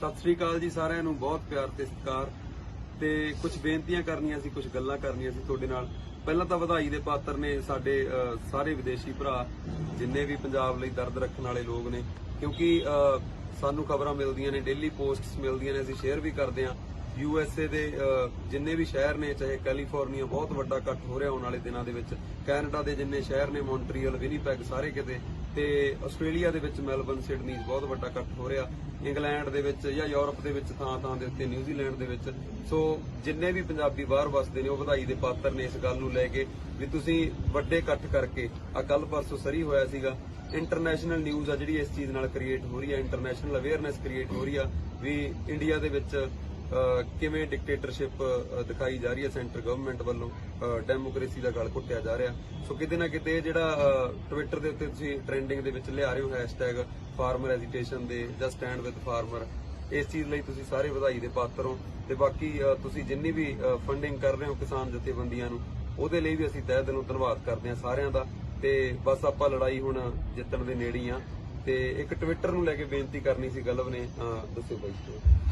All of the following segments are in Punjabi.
ਸਤਿ ਸ੍ਰੀ ਅਕਾਲ ਜੀ ਸਾਰਿਆਂ ਨੂੰ, ਬਹੁਤ ਪਿਆਰ ਤੇ ਸਤਿਕਾਰ ਤੇ ਕੁਝ ਬੇਨਤੀਆਂ ਕਰਨੀਆਂ ਸੀ ਕੁਝ ਗੱਲਾਂ ਕਰਨੀਆਂ ਸੀ ਤੁਹਾਡੇ ਨਾਲ। ਪਹਿਲਾਂ ਤਾਂ ਵਧਾਈ ਦੇ ਪਾਤਰ ਨੇ ਸਾਡੇ ਸਾਰੇ ਵਿਦੇਸ਼ੀ ਭਰਾ, ਜਿੰਨੇ ਵੀ ਪੰਜਾਬ ਲਈ ਦਰਦ ਰੱਖਣ ਵਾਲੇ ਲੋਕ ਨੇ, ਕਿਉਂਕਿ ਸਾਨੂੰ ਖਬਰਾਂ ਮਿਲਦੀਆਂ ਨੇ ਡੇਲੀ ਪੋਸਟਸ ਮਿਲਦੀਆਂ ਨੇ, ਅਸੀਂ ਸ਼ੇਅਰ ਵੀ ਕਰਦੇ ਹਾਂ। ਯੂ ਐਸ ਏ ਦੇ ਜਿੰਨੇ ਵੀ ਸ਼ਹਿਰ ਨੇ, ਚਾਹੇ ਕੈਲੀਫੋਰਨੀਆ ਬਹੁਤ ਵੱਡਾ ਇਕੱਠ ਹੋ ਰਿਹਾ ਆਉਣ ਵਾਲੇ ਦਿਨਾਂ ਦੇ ਵਿੱਚ। ਕੈਨੇਡਾ ਦੇ ਜਿੰਨੇ ਸ਼ਹਿਰ ਨੇ, ਮੌਂਟਰੀਅਲ, ਵਿਨੀਪੈਗ, ਸਾਰੇ ਕਿਤੇ ਤੇ ਆਸਟ੍ਰੇਲੀਆ ਦੇ ਵਿੱਚ ਮੈਲਬਨ ਸਿਡਨੀ ਬਹੁਤ ਵੱਡਾ ਇਕੱਠ ਹੋ ਰਿਹਾ। ਇੰਗਲੈਂਡ ਦੇ ਵਿੱਚ ਜਾਂ ਯੂਰਪ ਦੇ ਵਿੱਚ ਥਾਂ ਥਾਂ ਦੇ ਉੱਤੇ, ਨਿਊਜ਼ੀਲੈਂਡ ਦੇ ਵਿੱਚ। ਸੋ ਜਿੰਨੇ ਵੀ ਪੰਜਾਬੀ ਬਾਹਰ ਵਸਦੇ ਨੇ, ਉਹ ਵਧਾਈ ਦੇ ਪਾਤਰ ਨੇ ਇਸ ਗੱਲ ਨੂੰ ਲੈ ਕੇ ਵੀ ਤੁਸੀਂ ਵੱਡੇ ਇਕੱਠ ਕਰਕੇ ਆ ਕੱਲ ਪਰਸੋਂ ਸਰੀ ਹੋਇਆ ਸੀਗਾ। ਇੰਟਰਨੈਸ਼ਨਲ ਨਿਊਜ਼ ਆ ਜਿਹੜੀ ਇਸ ਚੀਜ਼ ਨਾਲ ਕ੍ਰੀਏਟ ਹੋ ਰਹੀ ਹੈ ਇੰਟਰਨੈਸ਼ਨਲ ਅਵੇਅਰਨੈਸ ਕ੍ਰੀਏਟ ਹੋ ਰਹੀ ਆ ਵੀ ਇੰਡੀਆ ਦੇ ਵਿੱਚ ਕਿਵੇਂ ਡਿਕਟੇਟਰਸ਼ਿਪ ਦਿਖਾਈ ਜਾ ਰਹੀ ਹੈ ਸੈਂਟਰ ਗਵਰਨਮੈਂਟ ਵੱਲੋਂ? ਡੈਮੋਕ੍ਰੇਸੀ ਦਾ ਗਲ ਘੁੱਟਿਆ ਜਾ ਰਿਹਾ। ਸੋ ਕਿਤੇ ਨਾ ਕਿਤੇ ਜਿਹੜਾ ਟਵਿੱਟਰ ਦੇ ਉੱਤੇ ਤੁਸੀਂ ਟ੍ਰੈਂਡਿੰਗ ਦੇ ਵਿੱਚ ਲਿਆ ਰਹੇ ਹੋ ਹੈਸ਼ਟੈਗ ਫਾਰਮਰ ਐਜੀਟੇਸ਼ਨ ਦੇ ਜਾਂ ਸਟੈਂਡ ਵਿਦ ਫਾਰਮਰ ਇਸ ਚੀਜ਼ ਲਈ ਤੁਸੀਂ ਸਾਰੇ ਵਧਾਈ ਦੇ ਪਾਤਰ ਹੋ ਤੇ ਬਾਕੀ ਤੁਸੀਂ ਜਿੰਨੀ ਵੀ ਫੰਡਿੰਗ ਕਰ ਰਹੇ ਹੋ ਕਿਸਾਨ ਜਥੇਬੰਦੀਆਂ ਨੂੰ, ਉਹਦੇ ਲਈ ਵੀ ਅਸੀਂ ਤਹਿ ਦਿਲੋਂ ਧੰਨਵਾਦ ਕਰਦੇ ਹਾਂ ਸਾਰਿਆਂ ਦਾ। ਤੇ ਬਸ ਆਪਾਂ ਲੜਾਈ ਹੁਣ ਜਿੱਤਣ ਦੇ ਨੇੜੇ ਹੀ ਆ ਤੇ ਇੱਕ ਟਵਿੱਟਰ ਨੂੰ ਲੈ ਕੇ ਬੇਨਤੀ ਕਰਨੀ ਸੀ ਗਲਵ ਨੇ ਦੱਸੋ ਬਾਈ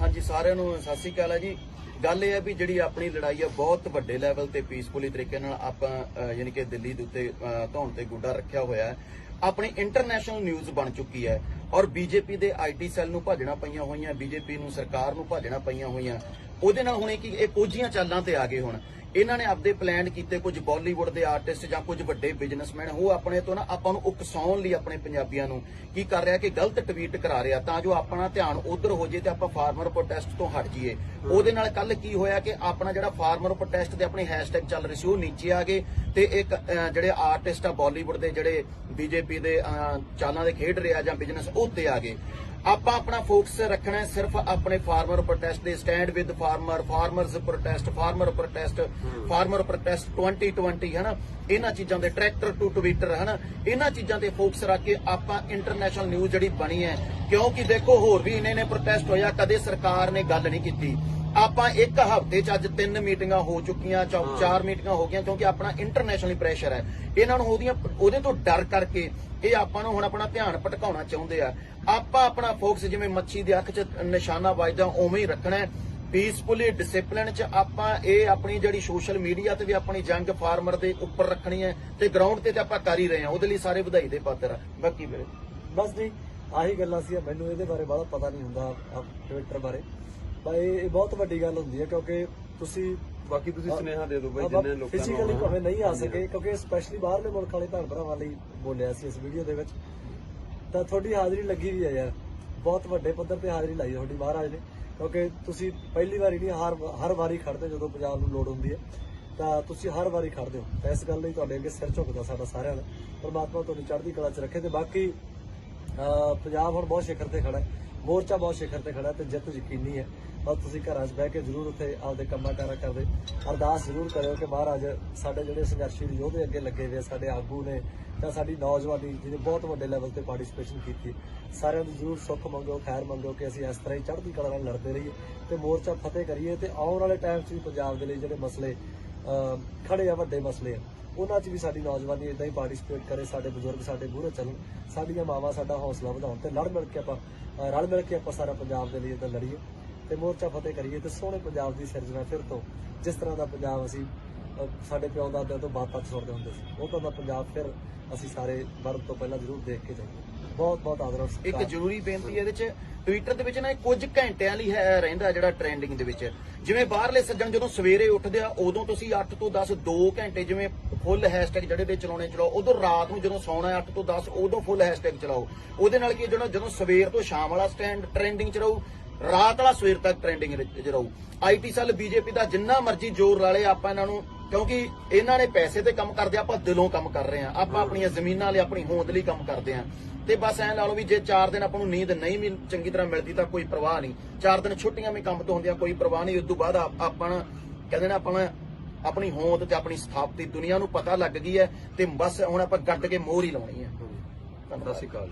ਹਾਂਜੀ, ਸਾਰਿਆਂ ਨੂੰ ਸਤਿ ਸ਼੍ਰੀ ਅਕਾਲ ਹੈ ਜੀ। ਗੱਲ ਇਹ ਹੈ ਵੀ ਜਿਹੜੀ ਆਪਣੀ ਲੜਾਈ ਹੈ ਬਹੁਤ ਵੱਡੇ ਲੈਵਲ ਤੇ ਪੀਸਫੁਲੀ ਤਰੀਕੇ ਨਾਲ ਆਪਾਂ ਯਾਨੀ ਕਿ ਦਿੱਲੀ ਦੇ ਉੱਤੇ ਧੌਣ ਤੇ ਗੁੱਡਾ ਰੱਖਿਆ ਹੋਇਆ ਹੈ। ਆਪਣੀ ਇੰਟਰਨੈਸ਼ਨਲ ਨਿਊਜ਼ ਬਣ ਚੁੱਕੀ ਹੈ ਔਰ ਬੀਜੇਪੀ ਦੇ ਆਈਟੀ ਸੈੱਲ ਨੂੰ ਭਾਜਣਾ ਪਈਆਂ ਹੋਈਆਂ ਬੀਜੇਪੀ ਨੂੰ ਸਰਕਾਰ ਨੂੰ ਭਾਜਣਾ ਪਈਆਂ ਹੋਈਆਂ। ਉਹਦੇ ਨਾਲ ਹੁਣ ਇਹ ਕੀ, ਇਹ ਕੋਝੀਆਂ ਚਾਲਾਂ ਤੇ ਆ ਗਏ ਹੁਣ। ਇਹਨਾਂ ਨੇ ਆਪਦੇ ਪਲਾਨ ਕੀਤੇ ਕੁਝ ਬਾਲੀਵੁੱਡ ਦੇ ਆਰਟਿਸਟ ਜਾਂ ਕੁਝ ਵੱਡੇ ਬਿਜ਼ਨਸਮੈਨ ਉਹ ਆਪਣੇ ਤੋਂ ਨਾ ਆਪਾਂ ਨੂੰ ਉਕਸਾਉਣ ਲਈ ਆਪਣੇ ਪੰਜਾਬੀਆਂ ਨੂੰ ਕੀ ਕਰ ਰਿਹਾ ਕਿ ਗਲਤ ਟਵੀਟ ਕਰਾ ਰਿਹਾ ਤਾਂ ਜੋ ਆਪਣਾ ਧਿਆਨ ਉਧਰ ਹੋ ਜੇ ਤੇ ਆਪਾਂ ਫਾਰਮਰ ਪ੍ਰੋਟੈਸਟ ਤੋਂ ਹਟ ਜਾਈਏ। ਉਹਦੇ ਨਾਲ ਕੱਲ ਕੀ ਹੋਇਆ ਕਿ ਆਪਣਾ ਜਿਹੜਾ ਫਾਰਮਰ ਪ੍ਰੋਟੈਸਟ ਦੇ ਆਪਣੀ ਹੈਸ਼ਟੈਗ ਚੱਲ ਰਹੀ ਸੀ ਉਹ ਨੀਚੇ ਆ ਗਏ ਤੇ ਇੱਕ ਜਿਹੜੇ ਆਰਟਿਸਟ ਆ ਬਾਲੀਵੁੱਡ ਦੇ ਜਿਹੜੇ ਬੀਜੇਪੀ ਦੇ ਚਾਲਾਂ ਦੇ ਖੇਡ ਰਿਹਾ ਜਾਂ ਬਿਜ਼ਨਸ ਉੱਤੇ ਆ ਗਏ। ਆਪਾਂ ਆਪਣਾ ਫੋਕਸ ਰੱਖਣਾ ਹੈ ਸਿਰਫ ਆਪਣੇ ਫਾਰਮਰ ਪ੍ਰੋਟੈਸਟ ਦੇ stand with farmer farmers protest farmer protest farmer protest 2020 ਹੈ ਨਾ ਇਹਨਾਂ ਚੀਜ਼ਾਂ ਦੇ ਟਰੈਕਟਰ ਟੂ ਟਵਿੱਟਰ ਹੈ ਨਾ ਇਹਨਾਂ ਚੀਜ਼ਾਂ ਤੇ ਫੋਕਸ ਰੱਖ ਕੇ ਆਪਾਂ ਇੰਟਰਨੈਸ਼ਨਲ ਨਿਊਜ਼ ਜਿਹੜੀ ਬਣੀ ਹੈ, ਕਿਉਂਕਿ ਦੇਖੋ ਹੋਰ ਵੀ ਇਹਨੇ ਨੇ ਪ੍ਰੋਟੈਸਟ ਹੋਇਆ ਕਦੇ ਸਰਕਾਰ ਨੇ ਗੱਲ ਨਹੀਂ ਕੀਤੀ। ਆਪਾਂ ਇੱਕ ਹਫ਼ਤੇ ਚ ਅੱਜ ਤਿੰਨ ਮੀਟਿੰਗਾਂ ਹੋ ਚੁੱਕੀਆਂ ਚੌ- ਹਾਂ। ਚਾਰ ਮੀਟਿੰਗਾਂ ਹੋ ਗਈਆਂ ਕਿਉਂਕਿ ਆਪਣਾ ਇੰਟਰਨੈਸ਼ਨਲੀ ਪ੍ਰੈਸ਼ਰ ਹੈ। ਇਹਨਾਂ ਨੂੰ ਉਹਦੀਆਂ ਉਹਦੇ ਤੋਂ ਡਰ ਕਰਕੇ ਇਹ ਆਪਾਂ ਨੂੰ ਹੁਣ ਆਪਣਾ ਧਿਆਨ ਭਟਕਾਉਣਾ ਚਾਹੁੰਦੇ ਆ। ਆਪਾਂ ਆਪਣਾ ਫੋਕਸ ਜਿਵੇਂ ਮੱਛੀ ਦੀ ਅੱਖ 'ਚ ਨਿਸ਼ਾਨਾ ਵੱਜਦਾ ਉਵੇਂ ਹੀ ਰੱਖਣਾ ਹੈ। ਪੀਸਫੁਲੀ ਡਿਸਪਲਿਨ 'ਚ ਆਪਾਂ ਇਹ ਆਪਣੀ ਜਿਹੜੀ ਸੋਸ਼ਲ ਮੀਡੀਆ ਤੇ ਵੀ ਆਪਣੀ ਜੰਗ ਫਾਰਮਰ ਦੇ ਉੱਪਰ ਰੱਖਣੀ ਹੈ ਤੇ ਗਰਾਊਂਡ ਤੇ ਤੇ ਆਪਾਂ ਕਰ ਹੀ ਰਹੇ ਹਾਂ। ਉਹਦੇ ਲਈ ਸਾਰੇ ਵਧਾਈ ਦੇ ਪਾਤਰ ਆ। ਬਾਕੀ ਵੀਰੇ। ਬਸ ਜੀ ਆਹੀ ਗੱਲਾਂ ਸੀ ਮੈਨੂੰ ਇਹਦੇ ਬਾਰੇ ਬਾਹਲਾ ਪਤਾ ਨਹੀਂ ਹੁੰਦਾ ਟਵਿੱਟਰ ਬਾਰੇ। ਪਰ ਇਹ ਬਹੁਤ ਵੱਡੀ ਗੱਲ ਹੁੰਦੀ ਹੈ ਕਿਉਂਕਿ ਤੁਸੀਂ ਬਾਕੀ ਤੁਸੀਂ ਸੁਨੇਹਾ ਦੇ ਦਿਓ ਬਾਈ ਜਿੰਨੇ ਲੋਕਾਂ ਫਿਜ਼ੀਕਲੀ ਨੂੰ ਭਾਵੇਂ ਨਹੀਂ ਆ ਸਕੇ ਕਿਉਂਕਿ ਸਪੈਸ਼ਲੀ ਬਾਹਰਲੇ ਮੁਲਕ ਵਾਲੇ ਭੈਣ ਭਰਾਵਾਂ ਲਈ ਬੋਲਿਆ ਸੀ ਇਸ ਵੀਡੀਓ ਦੇ ਵਿੱਚ। ਤਾਂ ਤੁਹਾਡੀ ਹਾਜ਼ਰੀ ਲੱਗੀ ਵੀ ਹੈ ਯਾਰ। ਬਹੁਤ ਵੱਡੇ ਪੱਧਰ ਤੇ ਹਾਜ਼ਰੀ ਲਾਈ ਤੁਹਾਡੀ ਮਹਾਰਾਜ ਨੇ। ਕਿਉਂਕਿ ਤੁਸੀਂ ਪਹਿਲੀ ਵਾਰੀ ਨਹੀਂ ਹਰ ਹਰ ਵਾਰੀ ਖੜਦੇ ਜਦੋਂ ਪੰਜਾਬ ਨੂੰ ਲੋੜ ਹੁੰਦੀ ਹੈ। ਤਾਂ ਤੁਸੀਂ ਹਰ ਵਾਰੀ ਖੜਦੇ ਹੋ। ਤਾਂ ਇਸ ਗੱਲ ਲਈ ਤੁਹਾਡੇ ਅੱਗੇ ਸਿਰ ਝੁਕਦਾ ਸਾਡਾ ਸਾਰਿਆਂ ਦਾ। ਪਰਮਾਤਮਾ ਤੁਹਾਨੂੰ ਚੜ੍ਹਦੀ ਕਲਾ 'ਚ ਰੱਖੇ ਤੇ ਬਾਕੀ ਪੰਜਾਬ ਹੁਣ ਬਹੁਤ ਸ਼ਿਖਰ ਤੇ ਖੜਾ ਹੈ। ਮੋਰਚਾ ਬਹੁਤ ਸ਼ਿਖਰ ਤੇ ਖੜਾ ਹੈ ਤੇ ਜਿੱਤ ਯਕੀਨੀ ਹੈ। ਬਸ ਤੁਸੀਂ ਘਰਾਂ 'ਚ ਬਹਿ ਕੇ ਜ਼ਰੂਰ ਉੱਥੇ ਆਪਦੇ ਕੰਮਾਂ ਕਾਰਾਂ ਕਰਦੇ। ਅਰਦਾਸ ਜ਼ਰੂਰ ਕਰਿਓ ਕਿ ਮਹਾਰਾਜ ਸਾਡੇ ਜਿਹੜੇ ਸੰਘਰਸ਼ੀ ਯੋਧੇ ਅੱਗੇ ਲੱਗੇ ਹੋਏ ਸਾਡੇ ਆਗੂ ਨੇ ਜਾਂ ਸਾਡੀ ਨੌਜਵਾਨੀ ਜਿਹਨੇ ਬਹੁਤ ਵੱਡੇ ਲੈਵਲ ਤੇ ਪਾਰਟਿਸਿਪੇਸ਼ਨ ਕੀਤੀ। ਸਾਰਿਆਂ ਨੂੰ ਜ਼ਰੂਰ ਸੁੱਖ ਮੰਗੋ ਖੈਰ ਮੰਗੋ ਕਿ ਅਸੀਂ ਇਸ ਤਰ੍ਹਾਂ ਹੀ ਚੜ੍ਹਦੀ ਕਲਾ ਨਾਲ ਲੜਦੇ ਰਹੀਏ ਤੇ ਮੋਰਚਾ ਫਤਿਹ ਕਰੀਏ ਤੇ ਆਉਣ ਵਾਲੇ ਟਾਈਮ 'ਚ ਵੀ ਪੰਜਾਬ ਦੇ ਲਈ ਜਿਹੜੇ ਮਸਲੇ ਅਹ, ਖੜੇ ਆ ਵੱਡੇ ਮਸਲੇ ਆ। ਉਹਨਾਂ 'ਚ ਵੀ ਸਾਡੀ ਨੌਜਵਾਨੀ ਇਦਾਂ ਹੀ ਪਾਰਟਿਸਿਪੇਟ ਕਰੇ, ਸਾਡੇ ਬਜ਼ੁਰਗ, ਸਾਡੇ ਮੂਹਰੇ ਚੱਲਣ, ਸਾਡੀਆਂ ਮਾਵਾਂ ਸਾਡਾ ਹੌਸਲਾ ਵਧਾਉਣ ਤੇ ਲੜ ਮਿਲ ਕੇ ਆਪਾਂ ਰਲ ਮਿਲ ਕੇ ਆਪਾਂ ਸਾਰਾ ਪੰਜਾਬ ਦੇ ਲਈ ਇਦਾਂ ਲੜੀਏ ਤੇ ਮੋਰਚਾ ਫਤਿਹ ਕਰੀਏ ਤੇ ਸੋਹਣੇ ਪੰਜਾਬ ਦੀ ਸਿਰਜਣਾ ਫਿਰ ਤੋਂ ਜਿਸ ਤਰ੍ਹਾਂ ਦਾ ਪੰਜਾਬ ਅਸੀਂ ਸਾਡੇ ਪਿਓ ਦਾਦਿਆਂ ਤੋਂ ਬਾਤ ਤੱਕ ਸੁਣਦੇ ਹੁੰਦੇ ਸੀ, ਉਹ ਤਾਂ ਦਾ ਪੰਜਾਬ ਫਿਰ ਅਸੀਂ ਸਾਰੇ ਵਰਤ ਤੋਂ ਪਹਿਲਾਂ ਜ਼ਰੂਰ ਦੇਖ ਕੇ ਜਾਈਏ। ਬਹੁਤ ਬਹੁਤ ਆਦਰ ਔਰ ਇੱਕ ਸਤਿਕਾਰ। ਜ਼ਰੂਰੀ ਬੇਨਤੀ ਹੈ ਇਹਦੇ ਚ ਟਵਿੱਟਰ ਦੇ ਵਿੱਚ ਨਾ ਇਹ ਕੁਝ ਘੰਟਿਆਂ ਲਈ ਹੈ ਰਹਿੰਦਾ ਜਿਹੜਾ ਟ੍ਰੈਂਡਿੰਗ ਦੇ ਵਿੱਚ। ਜਿਵੇਂ ਬਾਹਰਲੇ ਸੱਜਣ ਜਦੋਂ ਸਵੇਰੇ ਉੱਠਦੇ ਆ ਉਦੋਂ ਤੁਸੀਂ 8 ਤੋਂ 10 2 ਘੰਟੇ ਜਿਵੇਂ ਫੁੱਲ ਹੈਸ਼ਟੈਗ ਜਿਹੜੇ ਦੇ ਚਲਾਉਣੇ ਚਲਾਓ ਉਦੋਂ ਰਾਤ ਨੂੰ ਜਦੋਂ ਸੌਣਾ ਹੈ 8 ਤੋਂ 10 ਉਦੋਂ ਫੁੱਲ ਹੈਸ਼ਟੈਗ ਚਲਾਓ। ਉਹਦੇ ਨਾਲ ਕੀ ਹੈ, ਜਿਹੜਾ ਜਦੋਂ ਸਵੇਰ ਤੋਂ ਸ਼ਾਮ ਵਾਲਾ ਸਟੈਂਡ ਟ੍ਰੈਂਡਿੰਗ ਚ ਰਹੂ ਰਾਤ ਵਾਲਾ ਸਵੇਰ ਤੱਕ ਟ੍ਰੈਂਡਿੰਗ ਚ ਰਹੂ। ਆਈਟੀ ਸੈੱਲ ਬੀਜੇਪੀ ਦਾ ਜਿੰਨਾ ਮਰਜ਼ੀ ਜ਼ੋਰ ਲਾ ਲੇ ਆਪਾਂ ਇਹਨਾਂ ਨੂੰ ਕਿਉਂਕਿ ਇਹਨਾਂ ਨੇ ਪੈਸੇ ਤੇ ਕੰਮ ਕਰਦੇ ਆ, ਆਪਾਂ ਦਿਲੋਂ ਕੰਮ ਕਰ ਰਹੇ ਆ। ਆਪਾਂ ਆਪਣੀਆਂ ਜ਼ਮੀਨਾਂ ਲਈ ਆਪਣੀ ਹੋਂਦ ਲਈ ਕੰਮ ਕਰਦੇ ਆ। ਤੇ ਬਸ ਐ ਲਾ ਲਓ ਵੀ ਜੇ 4 ਦਿਨ ਆਪਾਂ ਨੂੰ ਨੀਂਦ ਨਹੀਂ ਵੀ ਚੰਗੀ ਤਰ੍ਹਾਂ ਮਿਲਦੀ ਤਾਂ ਕੋਈ ਪਰਵਾਹ ਨਹੀਂ। 4 ਦਿਨ ਛੁੱਟੀਆਂ ਵੀ ਕੰਮ ਤੋਂ ਹੁੰਦੀਆਂ, ਕੋਈ ਪਰਵਾਹ ਨਹੀਂ। ਉਸ ਤੋਂ ਬਾਅਦ ਆਪ- ਆਪਾਂ ਕਹਿੰਦੇ ਨੇ ਆਪਾਂ ਆਪਣੀ ਹੋਂਦ ਤੇ ਆਪਣੀ ਸਥਾਪਤੀ, ਦੁਨੀਆ ਨੂੰ ਪਤਾ ਲੱਗ ਗਈ ਹੈ ਤੇ ਬਸ ਹੁਣ ਆਪਾਂ ਗੱਡ ਕੇ ਮੋਹਰ ਹੀ ਲਾਉਣੀ ਹੈ। ਸਤਿ ਸ਼੍ਰੀ ਅਕਾਲ।